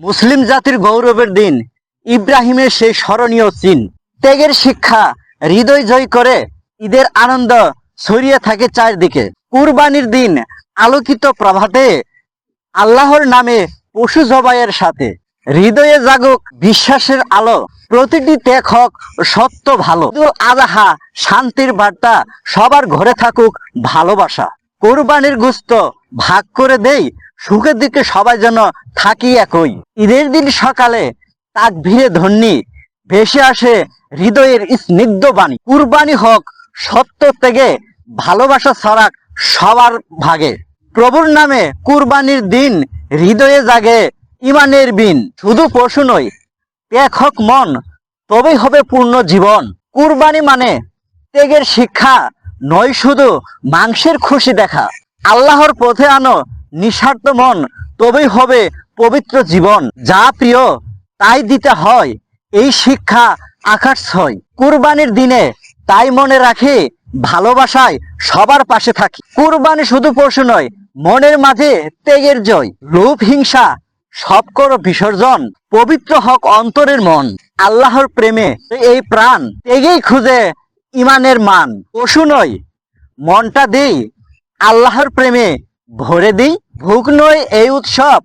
মুসলিম জাতির গৌরবের দিন, ইব্রাহিমের সেই স্মরণীয় চিন। ত্যাগের শিক্ষা হৃদয় জয় করে, ঈদের আনন্দ ছড়িয়ে থাকে চারদিকে। কুরবানির দিন আলোকিত প্রভাতে, আল্লাহর নামে পশু জবাইয়ের সাথে। হৃদয়ে জাগুক বিশ্বাসের আলো, প্রতিটি ত্যাগ হোক সত্য ভালো। আজাহা শান্তির বার্তা, সবার ঘরে থাকুক ভালোবাসা। কোরবানির গুস্ত ভাগ করে দেই সুখের দিকে সবাই যেন থাকি একই। ঈদের দিন সকালে তাক ভিড়ে ধন্যি, ভেসে আসে হৃদয়ের স্নিগ্ধ বাণী। কুরবানি হোক, সত্য থেকে ভালোবাসা ছড়াক সবার ভাগে। প্রভুর নামে কুরবানির দিন হৃদয়ে জাগে ইমানের বিন। শুধু পশু নয়, ত্যাগ হোক মন, তবেই হবে পূর্ণ জীবন। কুরবানি মানে ত্যাগের শিক্ষা, নয় শুধু মাংসের খুশি দেখা। আল্লাহর পথে আনো নিঃস্বার্থ মন, তবেই হবে পবিত্র জীবন। যা প্রিয়, তাই দিতে হয়। এই শিক্ষা আকাশ ছয়। কুরবানির দিনে তাই মনে রাখি, ভালোবাসায় সবার পাশে থাকি। কুরবানি শুধু পশু নয়, মনের মাঝে ত্যাগের জয়। লোভ হিংসা সব করো বিসর্জন। পবিত্র হক অন্তরের মন। আল্লাহর প্রেমে এই প্রাণ ত্যাগেই খুঁজে ইমানের মান। পশু নয়, মনটা দেই আল্লাহর প্রেমে ভরে দিই ভুক নয় এই উৎসব।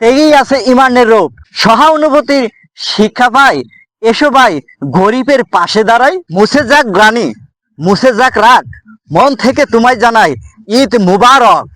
তেগেই আছে ইমানের রূপ। সহানুভূতির শিক্ষা পাই। এসো ভাই, গরিবের পাশে দাঁড়াই, মুছে যাক গ্রানি মুছে যাক রাগ। মন থেকে তোমায় জানাই, ঈদ মুবারক।